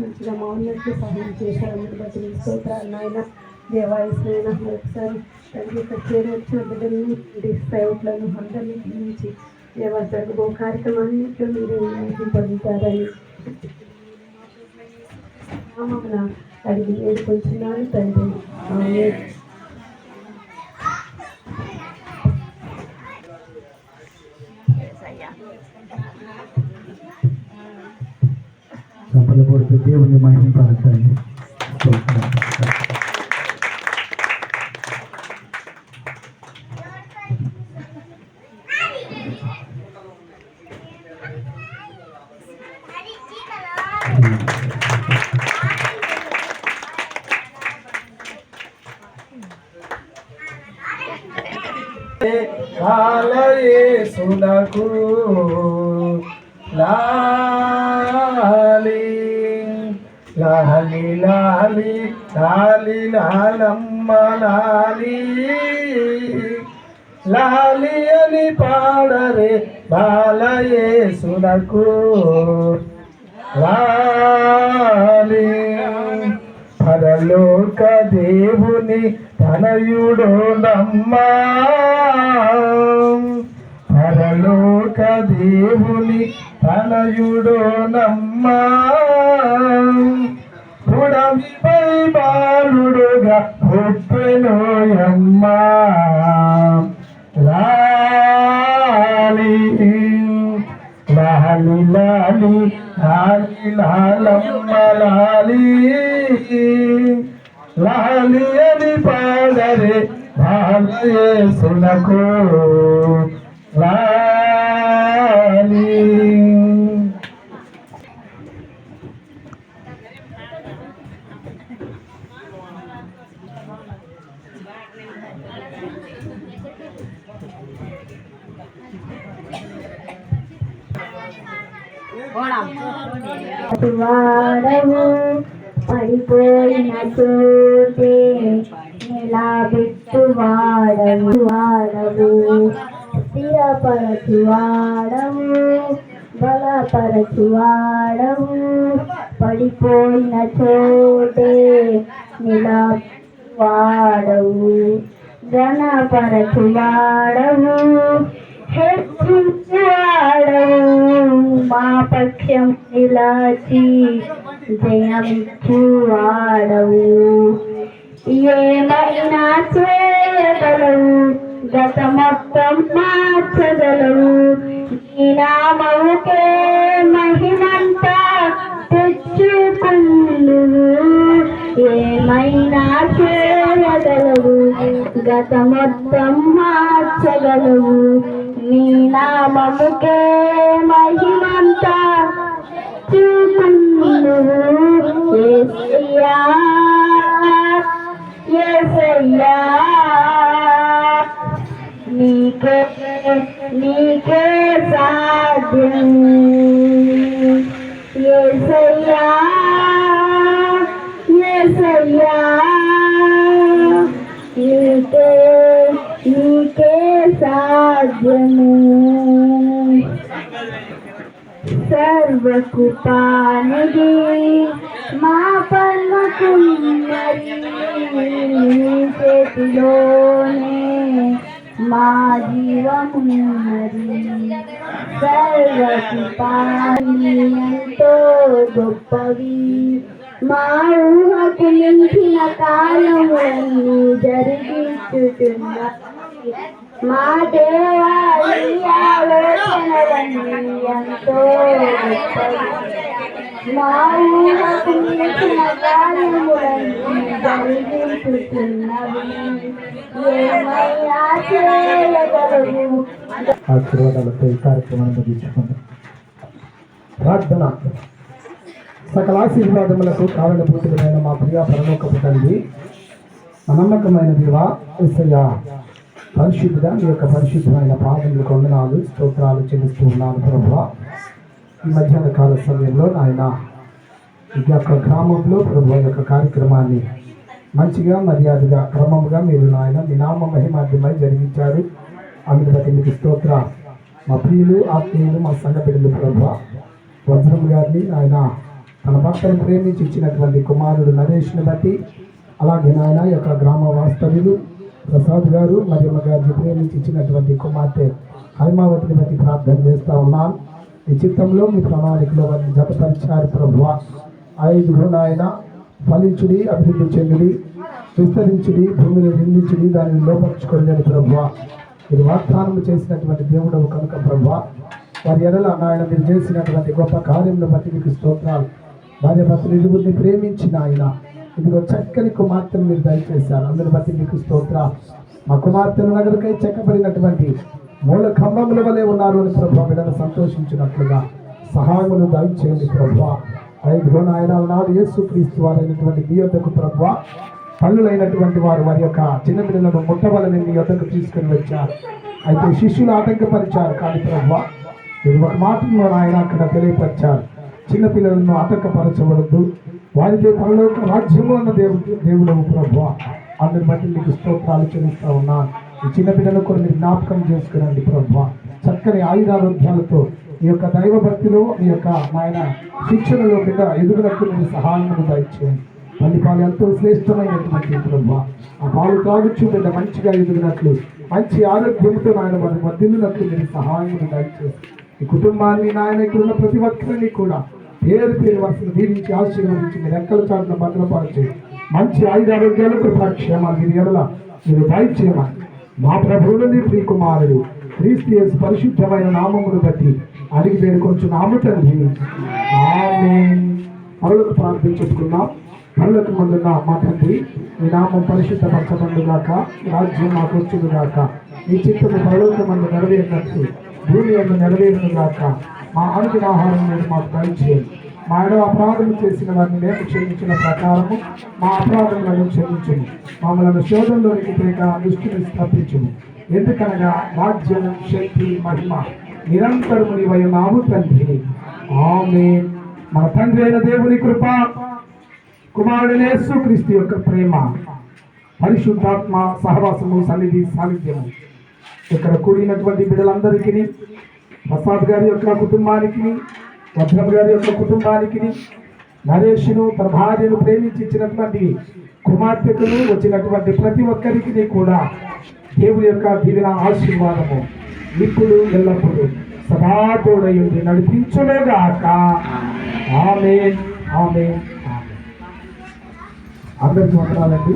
మంచిగా మా ఉన్నట్లు సహాయం చేశారు. అందుకు బట్టి మీ స్తోత్రాలు నాయన. దేవాయసునైనా మరొకసారి తండ్రి ఇక్కడ చేరి వచ్చిన బిడ్డలను సేవకులను అందరినీ గురించి దేవా ఓ కార్యక్రమాన్నింటిలో మీరు పొందుతారని. నామమున అడిగి వేడుకొంచున్నాను తండ్రి. ఆమేన్. కొడుతూ దేవుని మహిమ పరచండి కాలయేసునకు లాలి లాలి లాలి లాలి లాలమ్మ లాలి. లాలి అని పాడరే బాలయేసునకు. లాలి పరలోక దేవుని తనయుడు నమ్మా పరలోక దేవుని తనయుడు నమ్మా పుడమిపై బాలుడుగా పుట్టెను అమ్మా లాలి లాలి లాలి లాలి లాలమ్మ లాలి లాలి అని పాడరే బాలయేసునకు లాలి వాడవు పడిపోయిన చోటే పెట్టు వాడవు వాడవు స్థిరపరచు వాడవు బలపరచు వాడవు పడిపోయిన చోటే నిల వాడవు ఘనపరచు వాడవు హెచ్చించువాడవు వాడవు పక్షం నిలాచి వాడవు ఏమైనా చేయగలవు గత మొత్తం మార్చగలవు. ఈ నామముకే మహిమంతా తెచ్చుకుందు ఏమైనా చేయగలవు గత మొత్తం మార్చగలవు. నీ నామముకే మహిమ నీకే నీకే సాధ్యం ఏసయ్యా ఏసయ్యా నీకే నీకే సాధ్యము. సర్వకృపానిధి మా పర్వకున్నది నీ చేతిలోనే మా జీవమున్నది సర్వకృపాని ఎంతో గొప్పవి మా ఊహకు మించిన కాలములన్నీ జరిగించుతున్నవి మా దేవాలీ ఆలోచనలన్నీ ఎంతో గొప్పవి కార్యములన్నీ జరిగించుతున్నవి ఏమైనా చేయగలవు ఆశీర్వాదాలతో ఈ కార్యక్రమాన్ని ముగించుకుందాం. ప్రార్థన. సకల ఆశీర్వాదములకు కారణభూతులైన మా ప్రియ పరలోకపు తండ్రి నమ్మకమైన దేవా ఎస్సయ్యా పరిశుద్ధుడా మీ యొక్క పరిశుద్ధమైన పాదములకు వందనాలు స్తోత్రాలు చెల్లిస్తూ ఉన్నాను ప్రభు ఈ మధ్యాహ్న కాల సమయంలో నాయన ఈ యొక్క గ్రామంలో ప్రభు యొక్క కార్యక్రమాన్ని మంచిగా మర్యాదగా క్రమముగా మీరు నాయన మీ నామ మహిమాధ్యమై జరిగించారు. అందుకు బట్టి మీకు స్తోత్ర. మా ప్రియులు ఆత్మీయులు మా సంఘ బిడ్డలు ప్రభు వజ్రం గారిని ఆయన తన భర్తను ప్రేమించి ఇచ్చినటువంటి కుమారుడు నరేష్ని బట్టి అలాగే నాయన యొక్క గ్రామ వాస్తవ్యులు ప్రసాద్ గారు మరియమ్మ గారిని ప్రేమించి ఇచ్చినటువంటి కుమార్తె హైమావతిని బట్టి ప్రార్థన చేస్తూ ఉన్నాను ఈ చిత్తంలో మీ ప్రణాళికలో వారిని జతపరిచారు ప్రభు ఐదుగురు నాయన ఫలించుడి అభివృద్ధి చెందుడి విస్తరించుడి భూమిని నిందించుడి దానిని లోపరుచుకోలేని ప్రభు మీరు వాగ్దానం చేసినటువంటి దేవుడవు కనుక ప్రభు వారి ఎడల నాయన మీరు చేసినటువంటి గొప్ప కార్యంలో బట్టి మీకు స్తోత్రాలు. భార్య భర్తలు ఇరువురిని ప్రేమించిన ఆయన ఇదిగో చక్కని కుమార్తెను మీరు దయచేశారు. అందరి బట్టి మీకు స్తోత్రాలు. మా కుమార్తెల నగరకై చెక్కబడినటువంటి మూల ఖమ్మముల వలె ఉన్నారు అని ప్రభు మీద సంతోషించినట్లుగా సహాయములు దయచేయండి ప్రభా. ఐదుగో నాయన నాడు యేసు క్రీస్తు వారైనటువంటి మీ యొద్దకు ప్రభు. పనులైనటువంటి వారు వారి యొక్క చిన్న పిల్లలను ముట్టవలని మీ యొద్దకు తీసుకుని వచ్చారు. అయితే శిష్యులు ఆటంకపరిచారు కానీ ప్రభా మీరు ఒక మాటను ఆయన అక్కడ తెలియపరిచారు. చిన్నపిల్లలను పిల్లలను వారిదే పనులు రాజ్యము అన్న దేవుడు దేవుడు ప్రభు. అందరి బట్టి మీకు స్తోత్రాలు చెల్లిస్తూ ఉన్నాను. చిన్నపిల్లలు చిన్న కూడా మీరు జ్ఞాపకం చేసుకురండి ప్రభు. చక్కని ఆయుధారోగ్యాలతో ఈ యొక్క దైవ భక్తిలో మీ యొక్క ఆయన శిక్షణలో కింద ఎదుగులకు మీరు సహాయం దయచేయండి. తల్లి పాలు ఎంతో శ్రేష్టమైనటువంటి ప్రభు. ఆ పాలు తాగుచ్చు బిడ్డ మంచిగా ఎదిగినట్లు మంచి ఆరోగ్యంతో నాయన వారి వర్ధిల్లునట్లు మీరు సహాయం దయచేసి ఈ కుటుంబాన్ని నాయన ఇక్కడ ఉన్న ప్రతి ఒక్కరిని కూడా పేరు పేరు వరుసను దీవించి ఆశీర్వదించి మీరు ఎక్కల చాటున భద్రపరిచి మంచి ఆయుధ ఆరోగ్యాలు కృపాక్షేమాలు మీరు ఎడల మీరు దయచేయమని మా ప్రభువులని ప్రియ కుమారుడు క్రీస్తు యేసు పరిశుద్ధమైన నామమును బట్టి అడిగి వేడుకొంచు నామ తండ్రి. ఆమేన్. ప్రార్థించుకున్నాం పరులకు ముందున్న మా తండ్రి మీ నామం పరిశుద్ధపరచబండుగాక రాజ్యం మాకు వచ్చునుగాక ఈ చిత్తము పరలోక మందు నెరవేరినట్టు భూమి అందు నెరవేరునుగాక మా అనుదిన ఆహారం మీరు మాకు దయచేయండి. మా ఎడల అపరాధం చేసిన వారిని మేము క్షమించిన ప్రకారము మా అపరాధములను క్షమించుము. మమ్మల్ని శోధంలోనికి పోయిన దృష్టిని తప్పించుము ఎందుకనగా రాజ్యం శక్తి మహిమ నిరంతరము నీవయున్నావు తండ్రి. ఆమె మన తండ్రి అయిన దేవుని కృప కుమారుడైన క్రీస్తు యొక్క ప్రేమ పరిశుద్ధాత్మ సహవాసము సన్నిధి సాన్నిధ్యము. ఇక్కడ కూడినటువంటి బిడ్డలందరికీ ప్రసాద్ గారి యొక్క కుటుంబానికి వజ్రం గారి యొక్క కుటుంబానికి నరేష్ను తన భార్యను ప్రేమించి ఇచ్చినటువంటి కుమార్తెకును వచ్చినటువంటి ప్రతి ఒక్కరికి కూడా దేవుని యొక్క దివిన ఆశీర్వాదము ఇప్పుడు ఎల్లప్పుడూ సదా తోడయుండి నడిపించునుగాక ఆమె ఆమె అందరికి వందనాలండి.